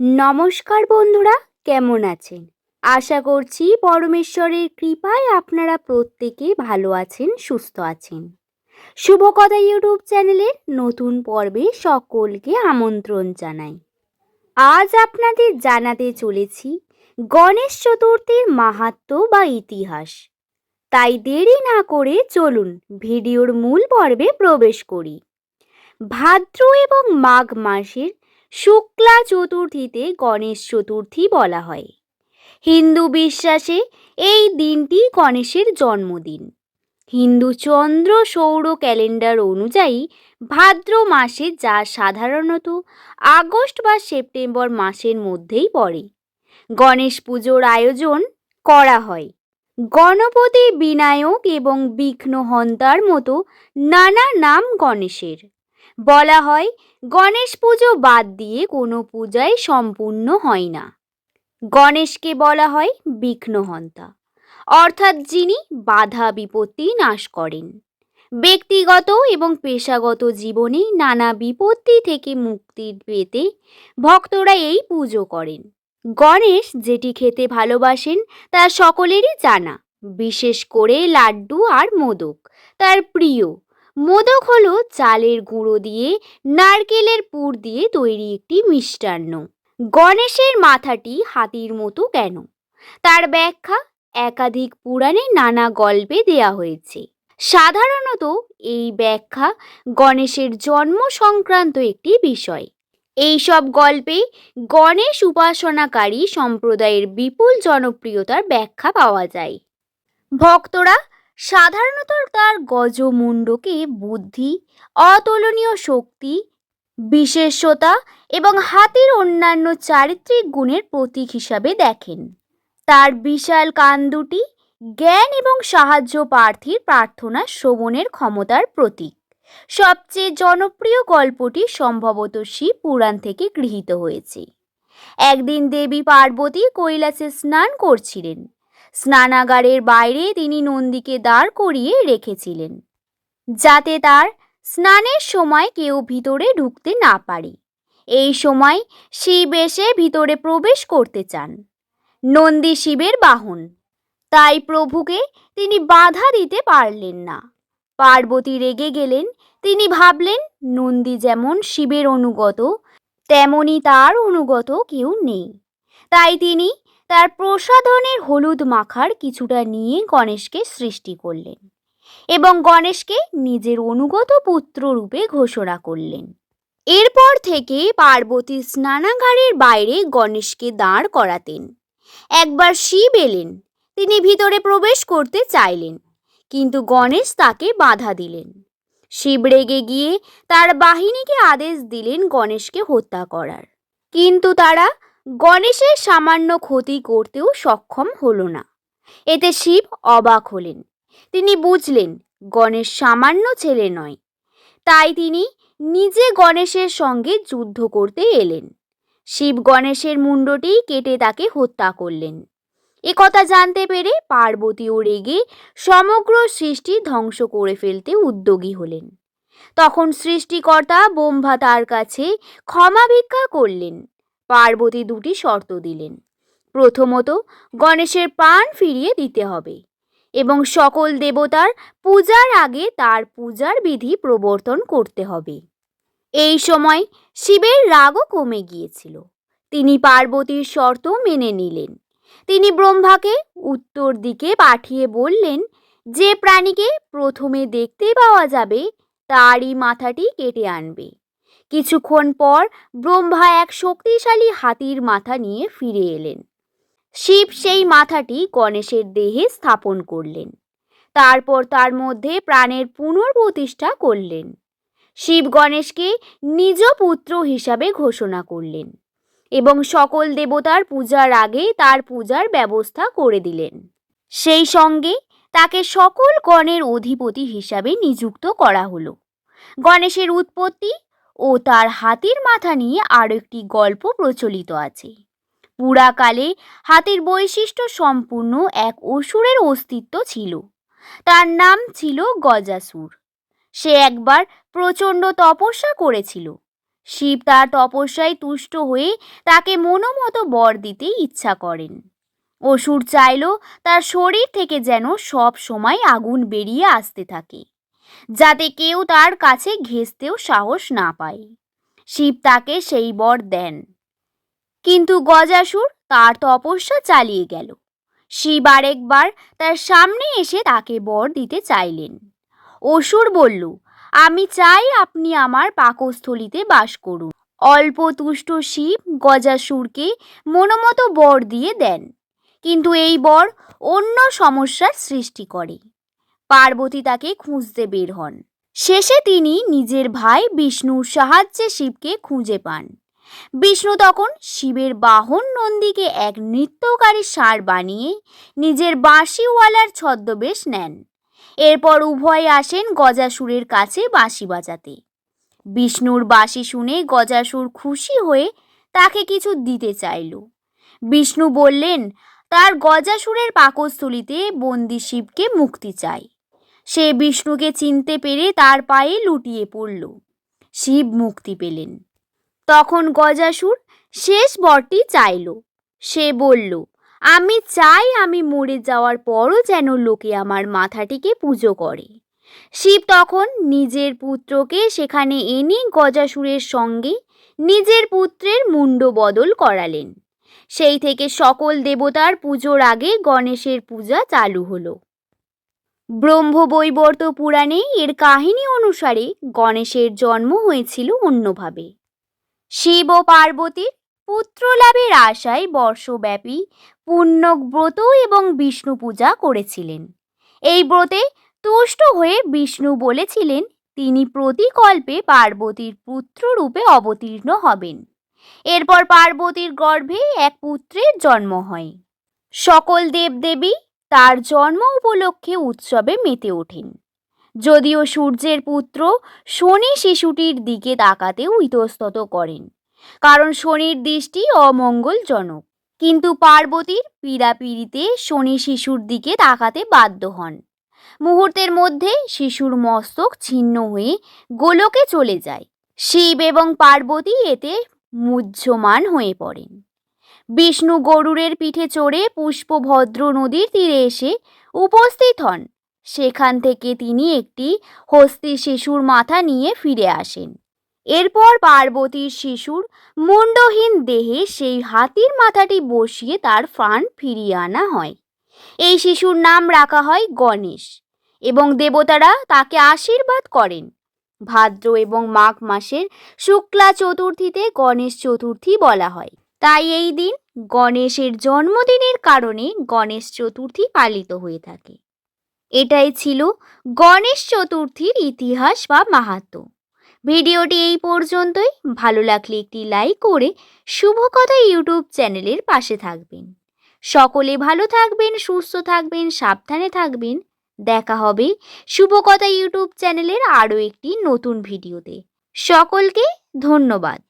নমস্কার বন্ধুরা, কেমন আছেন? আশা করছি পরমেশ্বরের কৃপায় আপনারা প্রত্যেকে ভালো আছেন, সুস্থ আছেন। শুভকথা ইউটিউব চ্যানেলের নতুন পর্বে সকলকে আমন্ত্রণ জানাই। আজ আপনাদের জানাতে চলেছি গণেশ চতুর্থীর মাহাত্ম্য বা ইতিহাস। তাই দেরি না করে চলুন ভিডিওর মূল পর্বে প্রবেশ করি। ভাদ্র এবং মাঘ মাসের শুক্লা চতুর্থীতে গণেশ চতুর্থী বলা হয়। হিন্দু বিশ্বাসে এই দিনটি গণেশের জন্মদিন। হিন্দু চন্দ্র সৌর ক্যালেন্ডার অনুযায়ী ভাদ্র মাসে যা সাধারণত আগস্ট বা সেপ্টেম্বর মাসের মধ্যেই পড়ে। গণেশ পুজোর আয়োজন করা হয়। গণপতি বিনায়ক এবং বিঘ্নহন্তার মতো নানা নাম গণেশের। বলা হয়, গণেশ পুজো বাদ দিয়ে কোনো পূজাই সম্পূর্ণ হয় না। গণেশকে বলা হয় বিঘ্নহন্তা। অর্থাৎ যিনি বাধা বিপত্তি নাশ করেন। ব্যক্তিগত এবং পেশাগত জীবনে নানা বিপত্তি থেকে মুক্তি পেতে ভক্তরা এই পুজো করেন। গণেশ যেটি খেতে ভালোবাসেন, তা সকলেরই জানা, বিশেষ করে লাড্ডু আর মোদক, তার প্রিয়। মোদক হলো চালের গুঁড়ো দিয়ে, নারকেলের পুর দিয়ে তৈরি একটি মিষ্টান্ন। গণেশের মাথাটি হাতির মতো কেন? তার ব্যাখ্যা একাধিক পুরাণে নানা গল্পে দেয়া হয়েছে। সাধারণত এই ব্যাখ্যা গণেশের জন্ম সংক্রান্ত একটি বিষয়। এইসব গল্পে গণেশ উপাসনাকারী সম্প্রদায়ের বিপুল জনপ্রিয়তার ব্যাখ্যা পাওয়া যায়। ভক্তরা সাধারণত তার গজমুণ্ডকে বুদ্ধি, অতুলনীয় শক্তি বিশেষতা এবং হাতির অন্যান্য চারিত্রিক গুণের প্রতীক হিসাবে দেখেন। তার বিশাল কান দুটি জ্ঞান এবং সাহায্য প্রার্থীর প্রার্থনা শ্রবণের ক্ষমতার প্রতীক। সবচেয়ে জনপ্রিয় গল্পটি সম্ভবত শিব পুরাণ থেকে গৃহীত হয়েছে। একদিন দেবী পার্বতী কৈলাসে স্নান করছিলেন। স্নানাগারের বাইরে তিনি নন্দীকে দাঁড় করিয়ে রেখেছিলেন, যাতে তার স্নানের সময় কেউ ভিতরে ঢুকতে না পারে। এই সময় শিব এসে ভিতরে প্রবেশ করতে চান। নন্দী শিবের বাহন। তাই প্রভুকে তিনি বাধা দিতে পারলেন না। পার্বতী রেগে গেলেন। তিনি ভাবলেন, নন্দী যেমন শিবের অনুগত, তেমনি তার অনুগত কেউ নেই। তাই তিনি তার প্রসাধনের হলুদ মাখার কিছুটা নিয়ে গণেশকে সৃষ্টি করলেন এবং গণেশকে নিজের অনুগত পুত্র রূপে ঘোষণা করলেন। এরপর থেকে পার্বতী স্নানাগারের বাইরে গণেশকে দাঁড় করাতেন। একবার শিব এলেন, তিনি ভিতরে প্রবেশ করতে চাইলেন, কিন্তু গণেশ তাকে বাধা দিলেন। শিব রেগে গিয়ে তার বাহিনীকে আদেশ দিলেন গণেশকে হত্যা করার। কিন্তু তারা গণেশের সামান্য ক্ষতি করতেও সক্ষম হলো না। এতে শিব অবাক হলেন। তিনি বুঝলেন, গণেশ সামান্য ছেলে নয়। তাই তিনি নিজে গণেশের সঙ্গে যুদ্ধ করতে এলেন। শিব গণেশের মুণ্ডটি কেটে তাকে হত্যা করলেন। একথা জানতে পেরে পার্বতী পার্বতীও রেগে সমগ্র সৃষ্টি ধ্বংস করে ফেলতে উদ্যোগী হলেন। তখন সৃষ্টিকর্তা বোম্ভা তার কাছে ক্ষমা ভিক্ষা করলেন। পার্বতী দুটি শর্ত দিলেন। প্রথমত, গণেশের প্রাণ ফিরিয়ে দিতে হবে এবং সকল দেবতার পূজার আগে তার পূজার বিধি প্রবর্তন করতে হবে। এই সময় শিবের রাগও কমে গিয়েছিল। তিনি পার্বতীর শর্ত মেনে নিলেন। তিনি ব্রহ্মাকে উত্তর দিকে পাঠিয়ে বললেন, যে প্রাণীকে প্রথমে দেখতে পাওয়া যাবে, তারই মাথাটি কেটে আনবে। কিছুক্ষণ পর ব্রহ্মা এক শক্তিশালী হাতির মাথা নিয়ে ফিরে এলেন। শিব সেই মাথাটি গণেশের দেহে স্থাপন করলেন। তারপর তার মধ্যে প্রাণের পুনর্প্রতিষ্ঠা করলেন। শিব গণেশকে নিজ পুত্র হিসাবে ঘোষণা করলেন এবং সকল দেবতার পূজার আগে তার পূজার ব্যবস্থা করে দিলেন। সেই সঙ্গে তাকে সকল গণের অধিপতি হিসাবে নিযুক্ত করা হলো। গণেশের উৎপত্তি ও তার হাতির মাথা নিয়ে আরও একটি গল্প প্রচলিত আছে। পুরাকালে হাতির বৈশিষ্ট্য সম্পূর্ণ এক অসুরের অস্তিত্ব ছিল। তার নাম ছিল গজাসুর। সে একবার প্রচণ্ড তপস্যা করেছিল। শিব তার তপস্যায় তুষ্ট হয়ে তাকে মনোমতো বর দিতে ইচ্ছা করেন। অসুর চাইল তার শরীর থেকে যেন সব সময় আগুন বেরিয়ে আসতে থাকে। যাতে কেউ তার কাছে ঘেঁষতেও সাহস না পায়। শিব তাকে সেই বর দেন। কিন্তু গজাসুর তার তপস্যা চালিয়ে গেল। শিব আরেকবার তার সামনে এসে তাকে বর দিতে চাইলেন। অসুর বলল, আমি চাই আপনি আমার পাকস্থলিতে বাস করুন। অল্প তুষ্ট শিব গজাসুরকে মনোমতো বর দিয়ে দেন। কিন্তু এই বর অন্য সমস্যার সৃষ্টি করে। পার্বতী তাকে খুঁজতে বের হন। শেষে তিনি নিজের ভাই বিষ্ণুর সাহায্যে শিবকে খুঁজে পান। বিষ্ণু তখন শিবের বাহন নন্দীকে এক নৃত্যকারী সার বানিয়ে নিজের বাঁশিওয়ালার ছদ্মবেশ নেন। এরপর উভয়ে আসেন গজাসুরের কাছে বাঁশি বাজাতে। বিষ্ণুর বাঁশি শুনে গজাসুর খুশি হয়ে তাকে কিছু দিতে চাইল। বিষ্ণু বললেন, তার গজাসুরের পাকস্থলিতে বন্দি শিবকে মুক্তি চাই। সে বিষ্ণুকে চিনতে পেরে তার পায়ে লুটিয়ে পড়ল। শিব মুক্তি পেলেন। তখন গজাসুর শেষ বরটি চাইল। সে বলল, আমি চাই আমি মরে যাওয়ার পরও যেন লোকে আমার মাথাটিকে পুজো করে। শিব তখন নিজের পুত্রকে সেখানে এনে গজাসুরের সঙ্গে নিজের পুত্রের মুন্ড বদল করালেন। সেই থেকে সকল দেবতার পুজোর আগে গণেশের পূজা চালু হলো। ব্রহ্মবৈবর্ত পুরাণে এর কাহিনী অনুসারে গণেশের জন্ম হয়েছিল অন্যভাবে। শিব ও পার্বতীর পুত্র লাভের আশায় বর্ষব্যাপী পুণ্যব্রত এবং বিষ্ণু পূজা করেছিলেন। এই ব্রতে তুষ্ট হয়ে বিষ্ণু বলেছিলেন, তিনি প্রতিকল্পে পার্বতীর পুত্র রূপে অবতীর্ণ হবেন। এরপর পার্বতীর গর্ভে এক পুত্রের জন্ম হয়। সকল দেবদেবী তার জন্ম উপলক্ষে উৎসবে মেতে ওঠেন। যদিও সূর্যের পুত্র শনি শিশুটির দিকে তাকাতেও ইতস্তত করেন, কারণ শনির দৃষ্টি অমঙ্গলজনক। কিন্তু পার্বতীর পীড়াপিড়িতে শনি শিশুর দিকে তাকাতে বাধ্য হন। মুহূর্তের মধ্যে শিশুর মস্তক ছিন্ন হয়ে গোলকে চলে যায়। শিব এবং পার্বতী এতে মুহ্যমান হয়ে পড়েন। বিষ্ণু গরুরের পিঠে চড়ে পুষ্পভদ্র নদীর তীরে এসে উপস্থিত হন। সেখান থেকে তিনি একটি হস্তি শিশুর মাথা নিয়ে ফিরে আসেন। এরপর পার্বতীর শিশুর মুন্ডহীন দেহে সেই হাতির মাথাটি বসিয়ে তার ফান ফিরিয়ে আনা হয়। এই শিশুর নাম রাখা হয় গণেশ এবং দেবতারা তাকে আশীর্বাদ করেন। ভাদ্র এবং মাঘ মাসের শুক্লা চতুর্থীতে গণেশ চতুর্থী বলা হয়। তাই এই দিন গণেশের জন্মদিনের কারণে গণেশ চতুর্থী পালিত হয়ে থাকে। এটাই ছিল গণেশ চতুর্থীর ইতিহাস বা মাহাত্ম্য ভিডিওটি এই পর্যন্তই। ভালো লাগলে একটি লাইক করে শুভকথা ইউটিউব চ্যানেলের পাশে থাকবেন। সকলে ভালো থাকবেন, সুস্থ থাকবেন, সাবধানে থাকবেন। দেখা হবে শুভকথা ইউটিউব চ্যানেলের আরও একটি নতুন ভিডিওতে। সকলকে ধন্যবাদ।